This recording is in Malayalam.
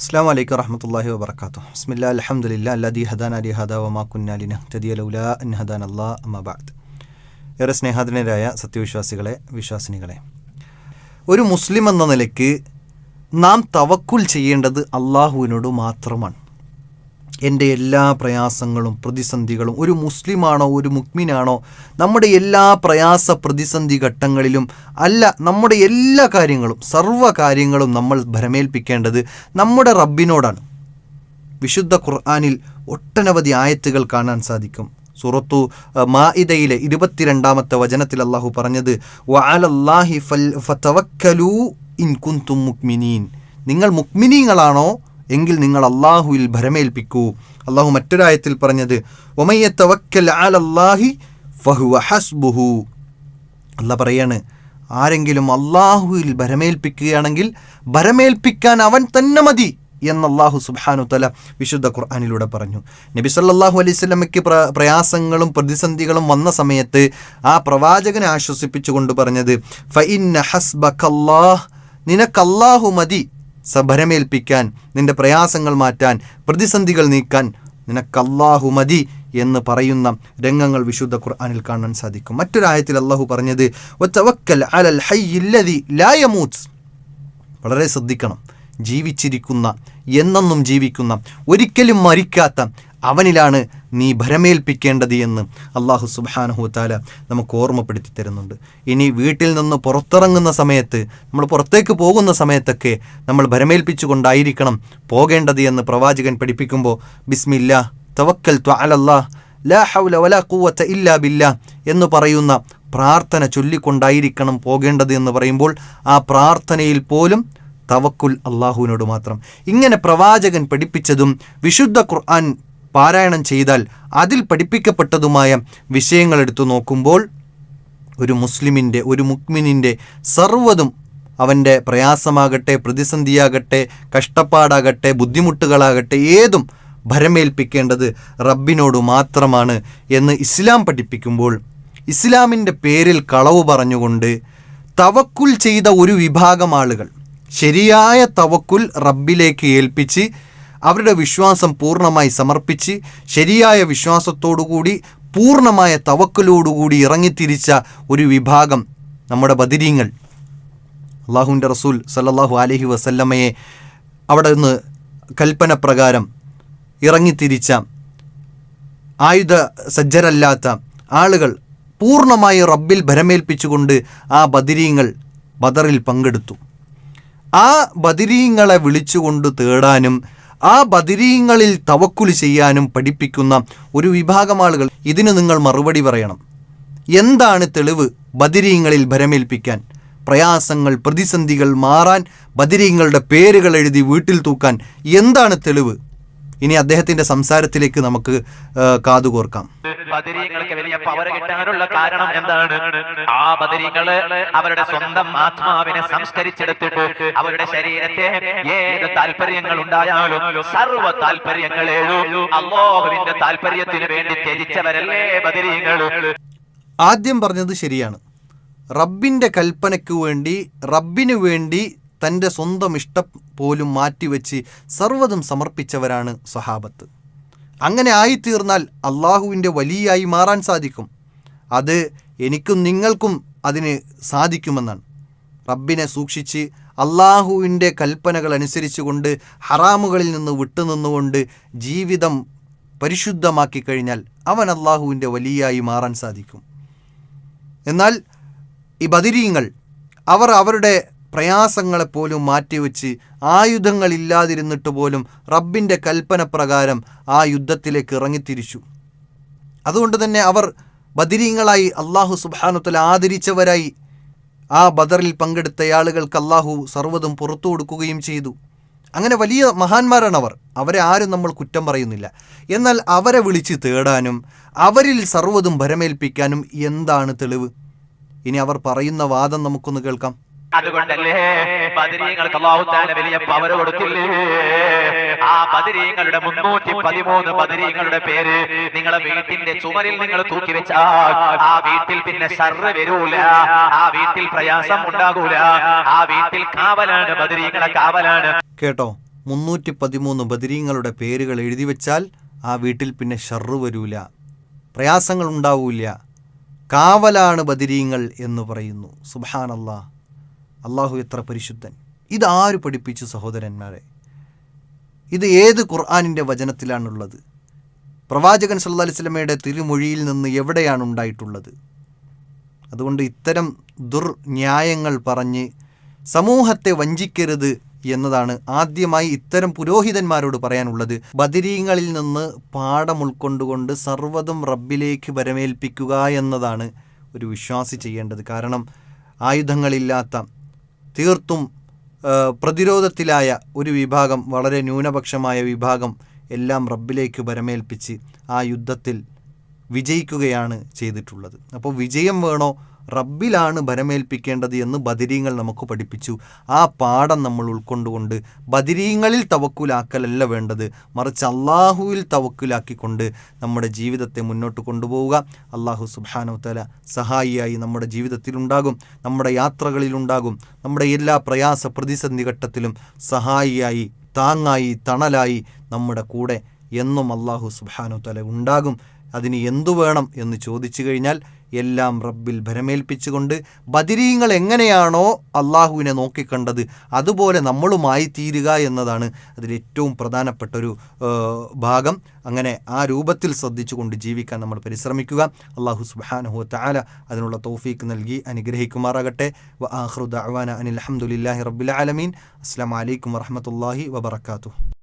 അസ്സാം വലൈക്കും വറഹമത്തല്ലാഹി വബർക്കാത്തു ബിസ്മില്ല അലഹമുല്ല അല്ലാദി ഹദാൻ അലി ഹദ വമാ കുന്നാലിന തദിയലൗല അൻ ഹദാൻ അല്ലാ അമ്മബാദ് ഏറെ സ്നേഹാധനരായ സത്യവിശ്വാസികളെ വിശ്വാസിനികളെ ഒരു മുസ്ലിം എന്ന നിലയ്ക്ക് നാം തവക്കുൽ ചെയ്യേണ്ടത് അള്ളാഹുവിനോട് മാത്രമാണ്. എന്റെ എല്ലാ പ്രയാസങ്ങളും പ്രതിസന്ധികളും ഒരു മുസ്ലിമാണോ ഒരു മുക്മിനാണോ നമ്മുടെ എല്ലാ പ്രയാസ പ്രതിസന്ധി ഘട്ടങ്ങളിലും അല്ല നമ്മുടെ എല്ലാ കാര്യങ്ങളും സർവ കാര്യങ്ങളും നമ്മൾ ഭരമേൽപ്പിക്കേണ്ടത് നമ്മുടെ റബ്ബിനോടാണ്. വിശുദ്ധ ഖുർആാനിൽ ഒട്ടനവധി ആയത്തുകൾ കാണാൻ സാധിക്കും. സുറത്തു മാഇദയിലെ ഇരുപത്തിരണ്ടാമത്തെ വചനത്തിൽ അള്ളാഹു പറഞ്ഞത് വഅലല്ലാഹി ഫൽ ഫതവക്കലൂ ഇൻ കുന്തും മുക്മിനീൻ നിങ്ങൾ മുക്മിനീങ്ങളാണോ എങ്കിൽ നിങ്ങൾ അള്ളാഹുവിൽ ഭരമേൽപ്പിക്കൂ. അള്ളാഹു മറ്റൊരായത്തിൽ പറഞ്ഞത് ഒമയ്യ തവക്കൽ ഫഹുവ അല്ല പറയാണ് ആരെങ്കിലും അള്ളാഹുവിൽ ഭരമേൽപ്പിക്കുകയാണെങ്കിൽ ഭരമേൽപ്പിക്കാൻ അവൻ തന്നെ മതി എന്ന് അള്ളാഹു സുബാനു തല വിശുദ്ധ ഖുർആാനിലൂടെ പറഞ്ഞു. നബി സല്ലല്ലാഹു അലൈഹി സ്വലമയ്ക്ക് പ്ര പ്രയാസങ്ങളും പ്രതിസന്ധികളും വന്ന സമയത്ത് ആ പ്രവാചകനെ ആശ്വസിപ്പിച്ചുകൊണ്ട് പറഞ്ഞത് ഫഇന്ന ഹസ്ബഖല്ലാഹ് നിനക്കല്ലാഹു മതി സഭരമേൽപ്പിക്കാൻ നിന്റെ പ്രയാസങ്ങൾ മാറ്റാൻ പ്രതിസന്ധികൾ നീക്കാൻ നിനക്കല്ലാഹു മതി എന്ന് പറയുന്ന രംഗങ്ങൾ വിശുദ്ധ ഖുർആാനിൽ കാണാൻ സാധിക്കും മറ്റൊരായത്തിൽ അള്ളാഹു പറഞ്ഞത്. വളരെ ശ്രദ്ധിക്കണം ജീവിച്ചിരിക്കുന്ന എന്നെന്നും ജീവിക്കുന്ന ഒരിക്കലും മരിക്കാത്ത അവനിലാണ് നീ ഭരമേൽപ്പിക്കേണ്ടത് എന്ന് അള്ളാഹു സുബാനഹു താല നമുക്ക് ഓർമ്മപ്പെടുത്തി തരുന്നുണ്ട്. ഇനി വീട്ടിൽ നിന്ന് പുറത്തിറങ്ങുന്ന സമയത്ത് നമ്മൾ പുറത്തേക്ക് പോകുന്ന സമയത്തൊക്കെ നമ്മൾ ഭരമേൽപ്പിച്ചുകൊണ്ടായിരിക്കണം പോകേണ്ടത് എന്ന് പ്രവാചകൻ പഠിപ്പിക്കുമ്പോൾ ബിസ്മില്ല തവക്കൽ ത്വാലല്ലാ ലാ ഹൗല വലാ ഇല്ലാ ബില്ലാ എന്ന് പറയുന്ന പ്രാർത്ഥന ചൊല്ലിക്കൊണ്ടായിരിക്കണം പോകേണ്ടത് എന്ന് പറയുമ്പോൾ ആ പ്രാർത്ഥനയിൽ പോലും തവക്കുൽ അള്ളാഹുവിനോട് മാത്രം. ഇങ്ങനെ പ്രവാചകൻ പഠിപ്പിച്ചതും വിശുദ്ധ ഖുർആൻ പാരായണം ചെയ്താൽ അതിൽ പഠിപ്പിക്കപ്പെട്ടതുമായ വിഷയങ്ങൾ എടുത്തു നോക്കുമ്പോൾ ഒരു മുസ്ലിമിന്റെ ഒരു മുക്മിനിന്റെ സർവതും അവന്റെ പ്രയാസമാകട്ടെ പ്രതിസന്ധിയാകട്ടെ കഷ്ടപ്പാടാകട്ടെ ബുദ്ധിമുട്ടുകളാകട്ടെ ഏതും ഭരമേൽപ്പിക്കേണ്ടത് റബ്ബിനോട് മാത്രമാണ് എന്ന് ഇസ്ലാം പഠിപ്പിക്കുമ്പോൾ ഇസ്ലാമിന്റെ പേരിൽ കളവ് പറഞ്ഞുകൊണ്ട് തവക്കുൽ ചെയ്ത ഒരു വിഭാഗം ആളുകൾ ശരിയായ തവക്കുൽ റബ്ബിലേക്ക് ഏൽപ്പിച്ച് അവരുടെ വിശ്വാസം പൂർണമായി സമർപ്പിച്ച് ശരിയായ വിശ്വാസത്തോടുകൂടി പൂർണമായ തവക്കലോടുകൂടി ഇറങ്ങിത്തിരിച്ച ഒരു വിഭാഗം നമ്മുടെ ബദിരീങ്ങൾ. അള്ളാഹുവിന്റെ റസൂൽ സല്ലാഹു അലഹി വസല്ലമ്മയെ അവിടെ നിന്ന് കൽപ്പന പ്രകാരം ഇറങ്ങിത്തിരിച്ച ആയുധ സജ്ജരല്ലാത്ത ആളുകൾ പൂർണമായി റബ്ബിൽ ഭരമേൽപ്പിച്ചുകൊണ്ട് ആ ബദിരീങ്ങൾ ബദറിൽ പങ്കെടുത്തു. ആ ബദിരീങ്ങളെ വിളിച്ചുകൊണ്ട് തേടാനും ആ ബദിരീങ്ങളിൽ തവക്കുൽ ചെയ്യാനും പഠിപ്പിക്കുന്ന ഒരു വിഭാഗം ആളുകൾ ഇതിന് നിങ്ങൾ മറുപടി പറയണം. എന്താണ് തെളിവ് ബദിരീങ്ങളിൽ ഭരമേൽപ്പിക്കാൻ? പ്രയാസങ്ങൾ പ്രതിസന്ധികൾ മാറാൻ ബദിരീങ്ങളുടെ പേരുകൾ എഴുതി വീട്ടിൽ തൂക്കാൻ എന്താണ് തെളിവ്? ഇനി അദ്ദേഹത്തിന്റെ സംസാരത്തിലേക്ക് നമുക്ക് കാതുകോർക്കാം. ബദരീങ്ങൾക്ക് വലിയ പവർ കിട്ടാനുള്ള കാരണം എന്താണ്? ആ ബദരീങ്ങൾ അവരുടെ സ്വന്തം ആത്മാവിനെ സംസ്കരിച്ചെടുത്തിട്ട് അവരുടെ ശരീരത്തെ ഏത് താല്പര്യങ്ങൾ ഉണ്ടായാലും സർവ താല്പര്യങ്ങളേഴും അള്ളാഹുവിന്റെ താല്പര്യത്തിന് വേണ്ടി ത്യജിച്ചവരല്ലേ ബദരീങ്ങൾ ആദ്യം പറഞ്ഞത് ശരിയാണ്. റബ്ബിന്റെ കൽപ്പനയ്ക്ക് വേണ്ടി റബ്ബിനു വേണ്ടി തന്റെ സ്വന്തം ഇഷ്ടം പോലും മാറ്റിവെച്ച് സർവതും സമർപ്പിച്ചവരാണ് സ്വഹാബത്ത്. അങ്ങനെ ആയിത്തീർന്നാൽ അള്ളാഹുവിന്റെ വലിയായി മാറാൻ സാധിക്കും. അത് എനിക്കും നിങ്ങൾക്കും അതിന് സാധിക്കുമെന്നാണ്. റബ്ബിനെ സൂക്ഷിച്ച് അള്ളാഹുവിന്റെ കൽപ്പനകൾ അനുസരിച്ചുകൊണ്ട് ഹറാമുകളിൽ നിന്ന് വിട്ടുനിന്നുകൊണ്ട് ജീവിതം പരിശുദ്ധമാക്കി കഴിഞ്ഞാൽ അവൻ അള്ളാഹുവിന്റെ വലിയായി മാറാൻ സാധിക്കും. എന്നാൽ ഈ ബദിരീങ്ങൾ അവർ അവരുടെ പ്രയാസങ്ങളെപ്പോലും മാറ്റിവെച്ച് ആയുധങ്ങളില്ലാതിരുന്നിട്ട് പോലും റബ്ബിന്റെ കൽപ്പന പ്രകാരം ആ യുദ്ധത്തിലേക്ക് ഇറങ്ങിത്തിരിച്ചു. അതുകൊണ്ട് തന്നെ അവർ ബദിരീങ്ങളായി അള്ളാഹു സുബാനുത്തല ആദരിച്ചവരായി ആ ബദറിൽ പങ്കെടുത്ത ആളുകൾക്ക് അള്ളാഹു സർവതും പുറത്തു കൊടുക്കുകയും ചെയ്തു. അങ്ങനെ വലിയ മഹാന്മാരാണ് അവർ അവരെ ആരും നമ്മൾ കുറ്റം പറയുന്നില്ല. എന്നാൽ അവരെ വിളിച്ച് തേടാനും അവരിൽ സർവതും ഭരമേൽപ്പിക്കാനും എന്താണ് തെളിവ്? ഇനി അവർ പറയുന്ന വാദം നമുക്കൊന്ന് കേൾക്കാം. അതുകൊണ്ടല്ലേ പതിരീങ്ങൾക്ക് അള്ളാഹുത്താല വലിയ പവർ കൊടുത്തില്ലേ ആ പതിരീങ്ങളുടെ മുന്നൂറ്റി പതിമൂന്ന് പതിരീങ്ങളുടെ പേര് നിങ്ങളെ വീട്ടിന്റെ ചുമരിൽ നിങ്ങൾ തൂക്കി വെച്ചാൽ ആ വീട്ടിൽ പിന്നെ ഷർറ് വരൂല ആ വീട്ടിൽ പ്രയാസം ഉണ്ടാകൂല ആ വീട്ടിൽ കാവലാണ് ബദരീങ്ങളെ കാവലാണ്. കേട്ടോ മുന്നൂറ്റി പതിമൂന്ന് ബദരീങ്ങളുടെ പേരുകൾ എഴുതി വെച്ചാൽ ആ വീട്ടിൽ പിന്നെ ഷർറ് വരൂല പ്രയാസങ്ങൾ ഉണ്ടാവൂല കാവലാണ് ബദരീങ്ങൾ എന്ന് പറയുന്നു. സുബാനല്ലാ അള്ളാഹു എത്ര പരിശുദ്ധൻ. ഇത് ആര് പഠിപ്പിച്ചു സഹോദരന്മാരെ? ഇത് ഏത് ഖുർആാനിന്റെ വചനത്തിലാണുള്ളത്? പ്രവാചകൻ സല്ലാ അലിസ്ലമയുടെ തിരുമൊഴിയിൽ നിന്ന് എവിടെയാണ് ഉണ്ടായിട്ടുള്ളത്? അതുകൊണ്ട് ഇത്തരം ദുർന്യായങ്ങൾ പറഞ്ഞ് സമൂഹത്തെ വഞ്ചിക്കരുത് എന്നതാണ് ആദ്യമായി ഇത്തരം പുരോഹിതന്മാരോട് പറയാനുള്ളത്. ബദിരീങ്ങളിൽ നിന്ന് പാഠം ഉൾക്കൊണ്ടുകൊണ്ട് സർവതും റബ്ബിലേക്ക് വരമേൽപ്പിക്കുക എന്നതാണ് ഒരു വിശ്വാസി ചെയ്യേണ്ടത്. കാരണം ആയുധങ്ങളില്ലാത്ത തീർത്തും പ്രതിരോധത്തിലായ ഒരു വിഭാഗം വളരെ ന്യൂനപക്ഷമായ വിഭാഗം എല്ലാം റബ്ബിലേക്ക് വരമേൽപ്പിച്ച് ആ യുദ്ധത്തിൽ വിജയിക്കുകയാണ് ചെയ്തിട്ടുള്ളത്. അപ്പോൾ വിജയം വേണോ റബ്ബിലാണ് ഭരമേൽപ്പിക്കേണ്ടത് എന്ന് ബദിരീങ്ങൾ നമുക്ക് പഠിപ്പിച്ചു. ആ പാഠം നമ്മൾ ഉൾക്കൊണ്ടുകൊണ്ട് ബദിരീങ്ങളിൽ തവക്കുലാക്കലല്ല വേണ്ടത്. മറിച്ച് അള്ളാഹുവിൽ തവക്കുലാക്കിക്കൊണ്ട് നമ്മുടെ ജീവിതത്തെ മുന്നോട്ട് കൊണ്ടുപോവുക. അള്ളാഹു സുബാനോ തല സഹായിയായി നമ്മുടെ ജീവിതത്തിലുണ്ടാകും. നമ്മുടെ യാത്രകളിലുണ്ടാകും. നമ്മുടെ എല്ലാ പ്രയാസ പ്രതിസന്ധി ഘട്ടത്തിലും സഹായിയായി താങ്ങായി തണലായി നമ്മുടെ കൂടെ എന്നും അള്ളാഹു സുബാനു തല ഉണ്ടാകും. അതിന് എന്തു വേണം എന്ന് ചോദിച്ചു കഴിഞ്ഞാൽ എല്ലാം റബ്ബിൽ ഭരമേൽപ്പിച്ചുകൊണ്ട് ബദിരീങ്ങൾ എങ്ങനെയാണോ അള്ളാഹുവിനെ നോക്കിക്കണ്ടത് അതുപോലെ നമ്മളുമായി തീരുക എന്നതാണ് അതിലേറ്റവും പ്രധാനപ്പെട്ട ഒരു ഭാഗം. അങ്ങനെ ആ രൂപത്തിൽ ശ്രദ്ധിച്ചുകൊണ്ട് ജീവിക്കാൻ നമ്മൾ പരിശ്രമിക്കുക. അള്ളാഹു സുബാനഹു താല അതിനുള്ള തൗഫീക്ക് നൽകി അനുഗ്രഹിക്കുമാറാകട്ടെ. വ ആഹ്റുദ് അനിൽ അഹമ്മദില്ലാഹി റബ്ബിൽ ആലമീൻ. അസ്സാം വലൈക്കും വറഹമത്തല്ലാഹി വബർക്കാത്തു